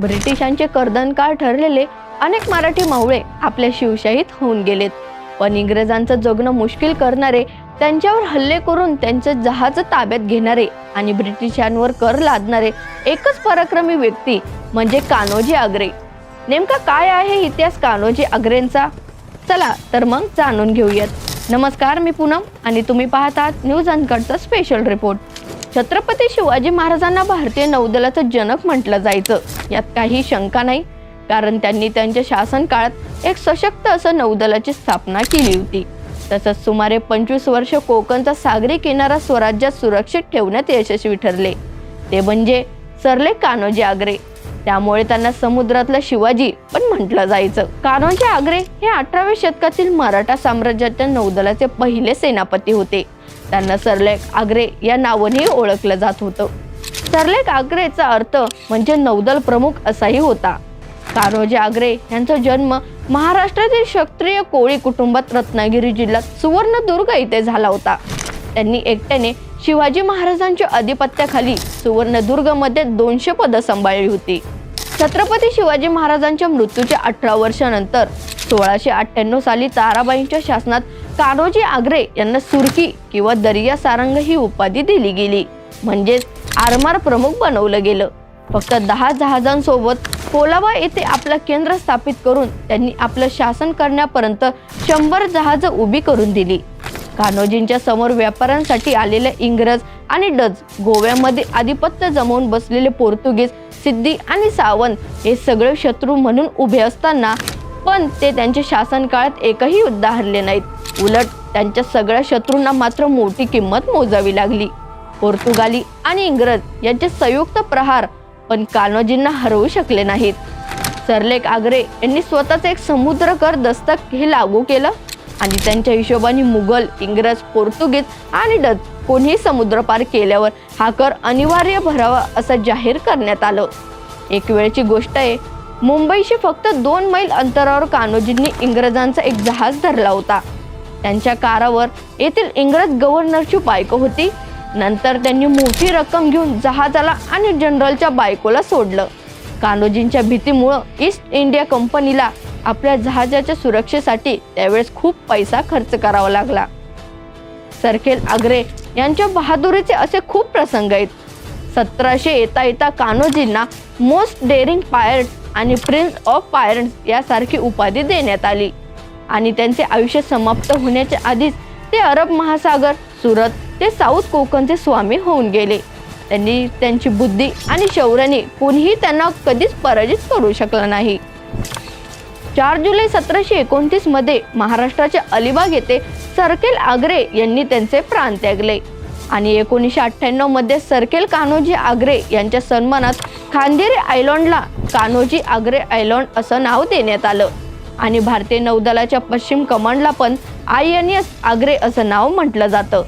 ब्रिटिशांचे कर्दनकाळ ठरलेले अनेक मराठी मावळे आपल्या शिवशाहीत होऊन गेलेत. पण इंग्रजांचं जगणं मुश्किल करणारे त्यांच्यावर हल्ले करून त्यांचं जहाज ताब्यात घेणारे आणि ब्रिटिशांवर कर लादणारे एकच पराक्रमी व्यक्ती म्हणजे कान्होजी आग्रे. नेमका काय आहे इतिहास कान्होजी आग्रेंचा? चला तर मग जाणून घेऊयात. नमस्कार मी पूनम आणि तुम्ही पाहतात न्यूज अनकटचा स्पेशल रिपोर्ट छत्रपती शिवाजी महाराजांना भारतीय नौदलाचं जनक म्हटलं जायचं. यात काही शंका नाही कारण त्यांनी त्यांच्या शासन काळात एक सशक्त असं नौदलाची स्थापना केली होती. तसंच सुमारे पंचवीस वर्ष कोकणचा सागरी किनारा स्वराज्यात सुरक्षित ठेवण्यात यशस्वी ठरले. ते म्हणजे सरले कान्होजी आग्रे. त्यामुळे त्यांना समुद्रातला शिवाजी पण म्हटलं जायचं. कान्होजी आग्रे हे अठराव्या शतकातील मराठा साम्राज्याच्या नौदलाचे पहिले सेनापती होते. त्यांना सरलेख आग्रे या नावानेही ओळखलं जात होतं. सरलेख आग्रेचा अर्थ म्हणजे नौदल प्रमुख असाही होता. कान्होजी आग्रे यांचा जन्म महाराष्ट्रातील क्षत्रिय कोळी कुटुंबात रत्नागिरी जिल्ह्यात सुवर्णदुर्ग इथे झाला होता. त्यांनी एकट्याने शिवाजी महाराजांच्या अधिपत्याखाली सुवर्णदुर्गमध्ये दोनशे पदं सांभाळली होती. छत्रपती शिवाजी महाराजांच्या मृत्यूच्या अठरा वर्षानंतर सोळाशे अठ्ठ्याण्णव साली ताराबाईंच्या शासनात कान्होजी आग्रे यांना सुरकी किंवा दर्या सारंग ही उपाधी दिली गेली. म्हणजेच आरमार प्रमुख बनवलं गेलं. फक्त दहा जहाजांसोबत कोलाबा येथे आपलं केंद्र स्थापित करून त्यांनी आपलं शासन करण्यापर्यंत शंभर जहाजं उभी करून दिली. कान्होजींच्या समोर व्यापाऱ्यांसाठी आलेले इंग्रज आणि डच गोव्यामध्ये आधिपत्य जमवून बसलेले पोर्तुगीज सिद्धी आणि सावंत हे सगळे शत्रू म्हणून उभे असताना पण ते त्यांच्या शासनकाळात एकही युद्ध हरले नाहीत. उलट त्यांच्या सगळ्या शत्रूंना मात्र मोठी किंमत मोजावी लागली. पोर्तुगाली आणि इंग्रज यांचे संयुक्त प्रहार पण कान्होजींना हरवू शकले नाहीत. सरलेख आग्रे यांनी स्वतःच एक समुद्र कर दस्तक हे लागू केलं? आणि त्यांच्या हिशोबाने मुघल इंग्रज पोर्तुगीज आणि डच कोणीही समुद्र पार केल्यावर हा कर अनिवार्य भरावा असं जाहीर करण्यात आलं. एक वेळची गोष्ट आहे मुंबईशी फक्त दोन मैल अंतरावर कान्होजींनी इंग्रजांचा एक जहाज धरला होता. त्यांच्या कारावर येथील इंग्रज गव्हर्नरची बायको होती. नंतर त्यांनी मोठी रक्कम घेऊन जहाजाला आणि जनरलच्या बायकोला सोडलं. कान्होजींच्या भीतीमुळं ईस्ट इंडिया कंपनीला आपल्या जहाजाच्या सुरक्षेसाठी त्यावेळेस खूप पैसा खर्च करावा लागला. सरखेल आग्रे यांच्या बहादुरीचे असे खूप प्रसंग आहेत. सतराशे येता येता कान्होजींना मोस्ट डेअरिंग पायरट आणि प्रिन्स ऑफ पायरट्स यासारखी उपाधी देण्यात आली आणि त्यांचे आयुष्य समाप्त होण्याच्या आधीच ते अरब महासागर सुरत ते साऊथ कोकणचे स्वामी होऊन गेले. त्यांनी त्यांची बुद्धी आणि शौर्याने कोणीही त्यांना कधीच पराजित करू शकलं नाही. चार जुलै सतराशे एकोणतीसमध्ये महाराष्ट्राच्या अलिबाग येथे सरकेल आग्रे यांनी त्यांचे प्राण त्यागले. आणि एकोणीसशे अठ्ठ्याण्णवमध्ये सरकेल कान्होजी आग्रे यांच्या सन्मानात खांदेरी आयलँडला कान्होजी आग्रे आयलँड असं नाव देण्यात आलं. आणि भारतीय नौदलाच्या पश्चिम कमांडला पण आय एन एस आग्रे असं नाव म्हटलं जातं.